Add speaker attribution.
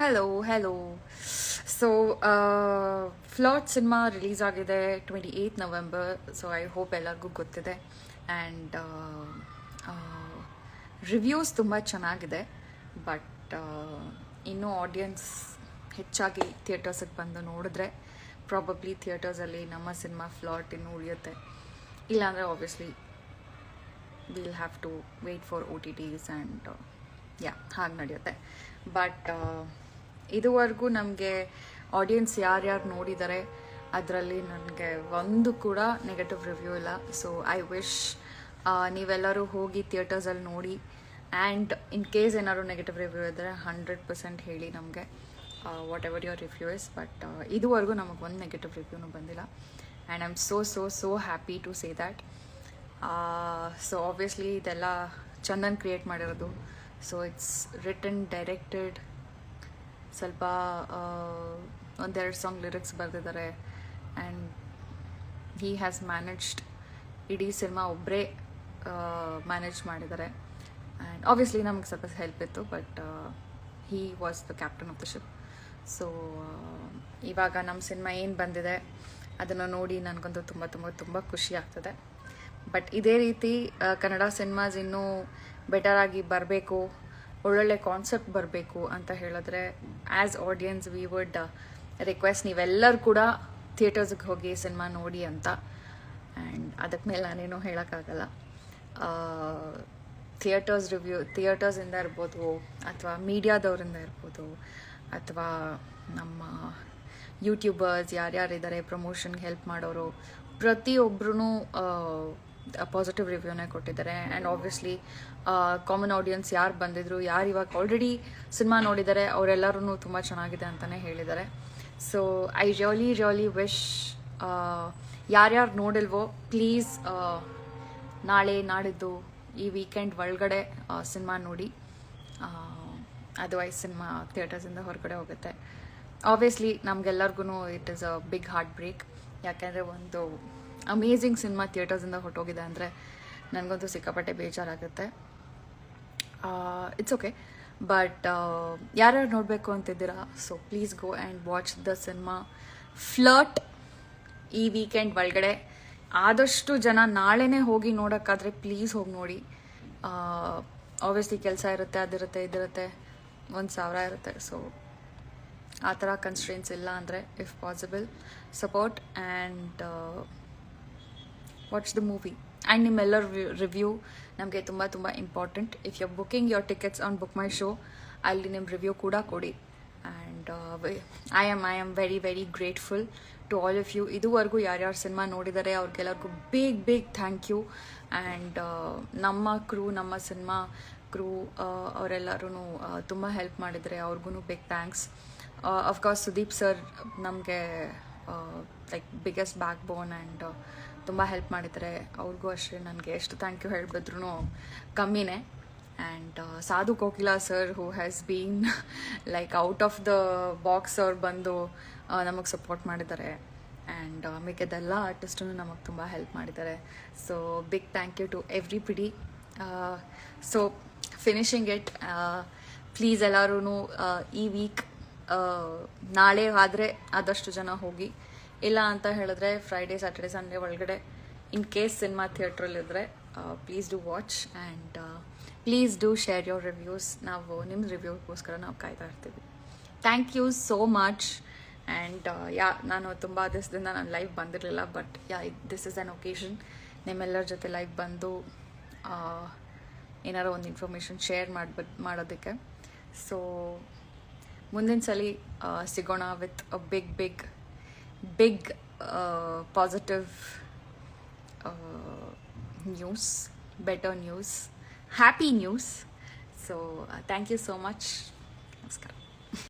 Speaker 1: Hello hello so flat cinema release ಆಗಿದೆ twenty eighth November so I hope ಎಲ್ಲರಿಗೂ ಗೊತ್ತಿದೆ. And reviews ತುಂಬ ಚೆನ್ನಾಗಿದೆ ಬಟ್ ಇನ್ನೂ ಆಡಿಯನ್ಸ್ ಹೆಚ್ಚಾಗಿ ಥಿಯೇಟರ್ಸಿಗೆ ಬಂದು ನೋಡಿದ್ರೆ ಪ್ರಾಬಬ್ಲಿ ಥಿಯೇಟರ್ಸಲ್ಲಿ ನಮ್ಮ ಸಿನಿಮಾ ಫ್ಲಾಟ್ ಇನ್ನು ಉಳಿಯುತ್ತೆ. ಇಲ್ಲಾಂದರೆ obviously will have to wait for O T Ts and yeah ಹಾಗೆ ನಡೆಯುತ್ತೆ. ಬಟ್ ಇದುವರೆಗೂ ನಮಗೆ ಆಡಿಯನ್ಸ್ ಯಾರ್ಯಾರು ನೋಡಿದ್ದಾರೆ ಅದರಲ್ಲಿ ನನಗೆ ಒಂದು ಕೂಡ ನೆಗೆಟಿವ್ ರಿವ್ಯೂ ಇಲ್ಲ. ಸೊ ಐ ವಿಶ್ ನೀವೆಲ್ಲರೂ ಹೋಗಿ ಥಿಯೇಟರ್ಸಲ್ಲಿ ನೋಡಿ. ಆ್ಯಂಡ್ ಇನ್ ಕೇಸ್ ಏನಾದ್ರು ನೆಗೆಟಿವ್ ರಿವ್ಯೂ ಇದ್ದರೆ ಹಂಡ್ರೆಡ್ ಪರ್ಸೆಂಟ್ ಹೇಳಿ ನಮಗೆ whatever your review is but ಇದುವರೆಗೂ ನಮಗೆ ಒಂದು ನೆಗೆಟಿವ್ ರಿವ್ಯೂನು ಬಂದಿಲ್ಲ. And I am so so so happy to say that so obviously ಇದೆಲ್ಲ ಚಂದನ್ ಕ್ರಿಯೇಟ್ ಮಾಡಿರೋದು. ಸೊ ಇಟ್ಸ್ ರಿಟನ್ ಡೈರೆಕ್ಟೆಡ್ ಸ್ವಲ್ಪ ಒಂದೆರಡು ಸಾಂಗ್ ಲಿರಿಕ್ಸ್ ಬರೆದಿದ್ದಾರೆ ಆ್ಯಂಡ್ ಹೀ ಹ್ಯಾಸ್ ಮ್ಯಾನೇಜ್ಡ್ ಇಡೀ ಸಿನಿಮಾ ಒಬ್ಬರೇ ಮ್ಯಾನೇಜ್ ಮಾಡಿದ್ದಾರೆ ಆ್ಯಂಡ್ ಆಬ್ವಿಯಸ್ಲಿ ನಮಗೆ ಸ್ವಲ್ಪ ಹೆಲ್ಪ್ ಇತ್ತು but he was the captain of the ship so ಇವಾಗ ನಮ್ಮ ಸಿನಿಮಾ ಏನು ಬಂದಿದೆ, ಅದನ್ನು ನೋಡಿ ನನಗಂತೂ ತುಂಬ ತುಂಬ ತುಂಬ ಖುಷಿ ಆಗ್ತದೆ. ಬಟ್ ಇದೇ ರೀತಿ ಕನ್ನಡ ಸಿನಿಮಾಸ್ ಇನ್ನೂ ಬೆಟರ್ ಆಗಿ ಬರಬೇಕು. ಒಳ್ಳೊಳ್ಳೆ ಕಾನ್ಸೆಪ್ಟ್ ಬರಬೇಕು ಅಂತ ಹೇಳಿದ್ರೆ as audience we would request ನೀವೆಲ್ಲರೂ ಕೂಡ ಥಿಯೇಟರ್ಸ್ಗೆ ಹೋಗಿ ಸಿನಿಮಾ ನೋಡಿ ಅಂತ. ಆ್ಯಂಡ್ ಅದಕ್ಕೆ ಮೇಲೆ ನಾನೇನು ಹೇಳೋಕ್ಕಾಗಲ್ಲ. ಥಿಯೇಟರ್ಸ್ ರಿವ್ಯೂ ಥಿಯೇಟರ್ಸಿಂದ ಇರ್ಬೋದು, ಅಥವಾ ಮೀಡಿಯಾದವರಿಂದ ಇರ್ಬೋದು, ಅಥವಾ ನಮ್ಮ ಯೂಟ್ಯೂಬರ್ಸ್ ಯಾರ್ಯಾರಿದ್ದಾರೆ ಪ್ರಮೋಷನ್ಗೆ ಹೆಲ್ಪ್ ಮಾಡೋರು ಪ್ರತಿಯೊಬ್ಬರೂ ಪಾಸಿಟಿವ್ ರಿವ್ಯೂನೇ ಕೊಟ್ಟಿದ್ದಾರೆ. ಆ್ಯಂಡ್ ಆಬ್ವಿಯಸ್ಲಿ ಕಾಮನ್ ಆಡಿಯನ್ಸ್ ಯಾರು ಬಂದಿದ್ರು, ಯಾರು ಇವಾಗ ಆಲ್ರೆಡಿ ಸಿನಿಮಾ ನೋಡಿದ್ದಾರೆ ಅವರೆಲ್ಲರೂ ತುಂಬ ಚೆನ್ನಾಗಿದೆ ಅಂತಲೇ ಹೇಳಿದ್ದಾರೆ. So I really really wish ಯಾರ್ಯಾರು ನೋಡಿಲ್ವೋ ಪ್ಲೀಸ್ ನಾಳೆ, ನಾಡಿದ್ದು, ಈ ವೀಕೆಂಡ್ ಒಳಗಡೆ ಸಿನಿಮಾ ನೋಡಿ. ಅದರ್ವೈಸ್ ಸಿನಿಮಾ ಥಿಯೇಟರ್ಸಿಂದ ಹೊರಗಡೆ ಹೋಗುತ್ತೆ. ಆಬ್ವಿಯಸ್ಲಿ ನಮಗೆಲ್ಲರಿಗೂ it is a big heartbreak ಯಾಕೆಂದರೆ ಒಂದು ಅಮೇಝಿಂಗ್ ಸಿನಿಮಾ ಥಿಯೇಟರ್ಸಿಂದ ಹೊರಟೋಗಿದೆ ಅಂದರೆ ನನಗಂತೂ ಸಿಕ್ಕಾಪಟ್ಟೆ ಬೇಜಾರಾಗುತ್ತೆ. ಇಟ್ಸ್ ಓಕೆ ಬಟ್ ಯಾರ್ಯಾರು ನೋಡಬೇಕು ಅಂತಿದ್ದೀರಾ? So please go and watch the cinema flirt ಈ ವೀಕೆಂಡ್ ಒಳಗಡೆ. ಆದಷ್ಟು ಜನ ನಾಳೆನೇ ಹೋಗಿ ನೋಡೋಕ್ಕಾದರೆ ಪ್ಲೀಸ್ ಹೋಗಿ ನೋಡಿ. ಆಬ್ವಿಯಸ್ಲಿ ಕೆಲಸ ಇರುತ್ತೆ, ಅದಿರುತ್ತೆ, ಇದಿರುತ್ತೆ. ಒಂದು ಸಾವಿರ ಇರುತ್ತೆ. ಸೊ ಆ ಥರ ಕನ್ಸ್ಟ್ರೆನ್ಸ್ ಇಲ್ಲ ಅಂದರೆ if possible support and what's the movie and ನಿಮ್ಮೆಲ್ಲರ ರಿವ್ಯೂ ನಮಗೆ ತುಂಬ ತುಂಬ important if you booking your tickets on BookMyShow ಅಲ್ಲಿ ನಿಮ್ಮ ರಿವ್ಯೂ ಕೂಡ ಕೊಡಿ. And I am I am very very grateful to all of you ಇದುವರೆಗೂ ಯಾರ್ಯಾರು ಸಿನಿಮಾ ನೋಡಿದ್ದಾರೆ ಅವ್ರಿಗೆಲ್ಲರಿಗೂ big big thank you and ನಮ್ಮ ಕ್ರೂ ನಮ್ಮ ಸಿನಿಮಾ ಕ್ರೂ ಅವರೆಲ್ಲರೂ ತುಂಬ ಹೆಲ್ಪ್ ಮಾಡಿದರೆ ಅವ್ರಿಗೂ big thanks of course Sudeep sir ನಮಗೆ like biggest backbone and ತುಂಬ ಹೆಲ್ಪ್ ಮಾಡಿದ್ದಾರೆ ಅವ್ರಿಗೂ ಅಷ್ಟೇ ನನಗೆ ಎಷ್ಟು ಥ್ಯಾಂಕ್ ಯು ಹೇಳಿದ್ರು ಕಮ್ಮಿನೇ. And Sadhu Kokila sir who has been like out of the box ಅವ್ರು ಬಂದು ನಮಗೆ ಸಪೋರ್ಟ್ ಮಾಡಿದ್ದಾರೆ. ಆ್ಯಂಡ್ ಮಿಕ್ಕಿದ್ದೆಲ್ಲ ಆರ್ಟಿಸ್ಟೂ ನಮಗೆ ತುಂಬ ಹೆಲ್ಪ್ ಮಾಡಿದ್ದಾರೆ. So big thank you to everybody so finishing it please ಎಲ್ಲರೂ ಈ ವೀಕ್ ನಾಳೆ ಆದರೆ ಆದಷ್ಟು ಜನ ಹೋಗಿ ಇಲ್ಲ ಅಂತ ಹೇಳಿದ್ರೆ ಫ್ರೈಡೇ ಸ್ಯಾಟರ್ಡೆ ಸಂಡೇ ಒಳಗಡೆ in case cinema ಥಿಯೇಟ್ರಲ್ಲಿದ್ದರೆ please do watch and please do share your reviews ನಾವು ನಿಮ್ಮ ರಿವ್ಯೂಗೋಸ್ಕರ ನಾವು ಕಾಯ್ತಾ ಇರ್ತೀವಿ. Thank you so much and yeah, ನಾನು ತುಂಬ ದಿವಸದಿಂದ ನಾನು ಲೈವ್ ಬಂದಿರಲಿಲ್ಲ but yeah this is an occasion ನಿಮ್ಮೆಲ್ಲರ ಜೊತೆ ಲೈವ್ ಬಂದು ಏನಾರು ಒಂದು ಇನ್ಫಾರ್ಮೇಷನ್ ಶೇರ್ ಮಾಡ್ಬಿಟ್ಟು ಮಾಡೋದಕ್ಕೆ. ಸೊ ಮುಂದಿನ ಸಲ ಸಿಗೋಣ with a big big big uh, positive uh, news, better news, happy news. So, uh, thank you so much. Namaskar.